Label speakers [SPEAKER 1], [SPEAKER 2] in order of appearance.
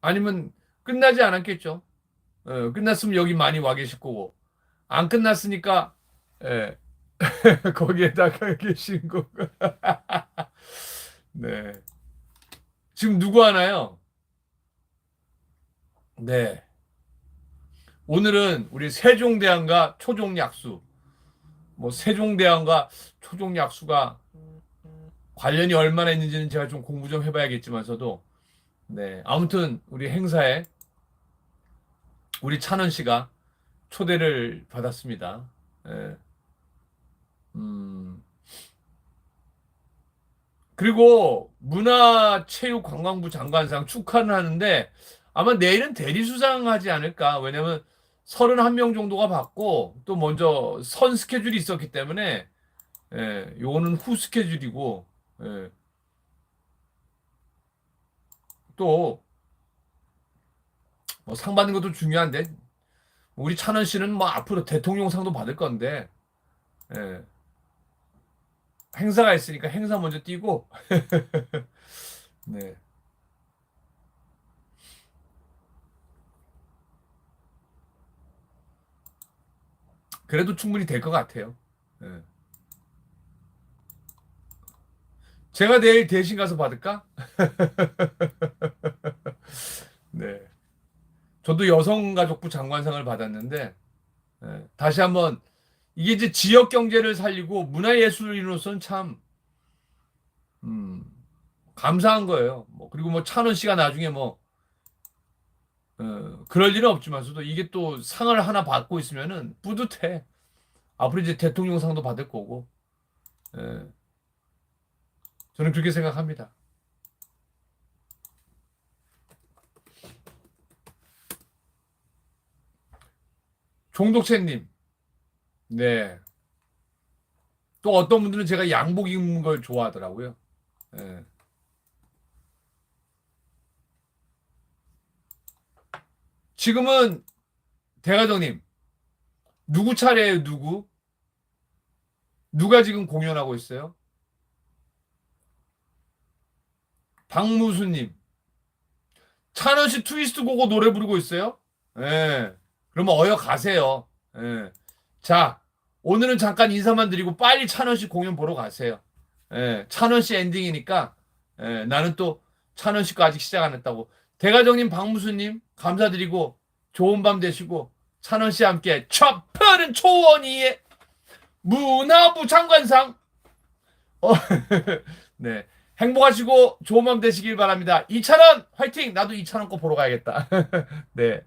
[SPEAKER 1] 아니면 끝나지 않았겠죠. 어, 끝났으면 여기 많이 와 계실 거고 안 끝났으니까 예. 거기에다가 계신 거고. 네. 지금 누구 하나요? 네. 오늘은 우리 세종대왕과 초종약수. 뭐 세종대왕과 초종약수가 관련이 얼마나 있는지는 제가 좀 공부 좀 해봐야겠지만서도 네 아무튼 우리 행사에 우리 찬원 씨가 초대를 받았습니다. 예. 음. 그리고 문화체육관광부 장관상 축하는 하는데 아마 내일은 대리수상하지 않을까. 왜냐면 31명 정도가 받고 또 먼저 선 스케줄이 있었기 때문에 예, 요거는 후 스케줄이고 예. 또 뭐 상 받는 것도 중요한데 우리 찬원 씨는 뭐 앞으로 대통령 상도 받을 건데 예. 행사가 있으니까 행사 먼저 뛰고 네. 그래도 충분히 될 것 같아요. 예. 제가 내일 대신 가서 받을까? 네. 저도 여성가족부 장관상을 받았는데 예, 다시 한번 이게 이제 지역 경제를 살리고 문화예술인으로서는 참 음, 감사한 거예요. 뭐 그리고 뭐 찬원 씨가 나중에 뭐 어, 그럴 일은 없지만서도 이게 또 상을 하나 받고 있으면은 뿌듯해. 앞으로 이제 대통령 상도 받을 거고. 예. 저는 그렇게 생각합니다. 종독채님, 네. 또 어떤 분들은 제가 양복 입는 걸 좋아하더라고요. 예. 지금은 대가정님 누구 차례예요? 누구? 누가 지금 공연하고 있어요? 박무수님 찬원 씨 트위스트 고고 노래 부르고 있어요? 예. 그러면 어여 가세요. 예. 자, 오늘은 잠깐 인사만 드리고 빨리 찬원 씨 공연 보러 가세요. 예. 찬원 씨 엔딩이니까 예. 나는 또 찬원 씨거 아직 시작 안 했다고. 대가정님, 박무수님 감사드리고 좋은 밤 되시고 찬원 씨와 함께 첫 푸른 초원이의 문화부 장관상 어, 네 행복하시고 좋은 밤 되시길 바랍니다. 이찬원 화이팅! 나도 이찬원 거 보러 가야겠다. 네.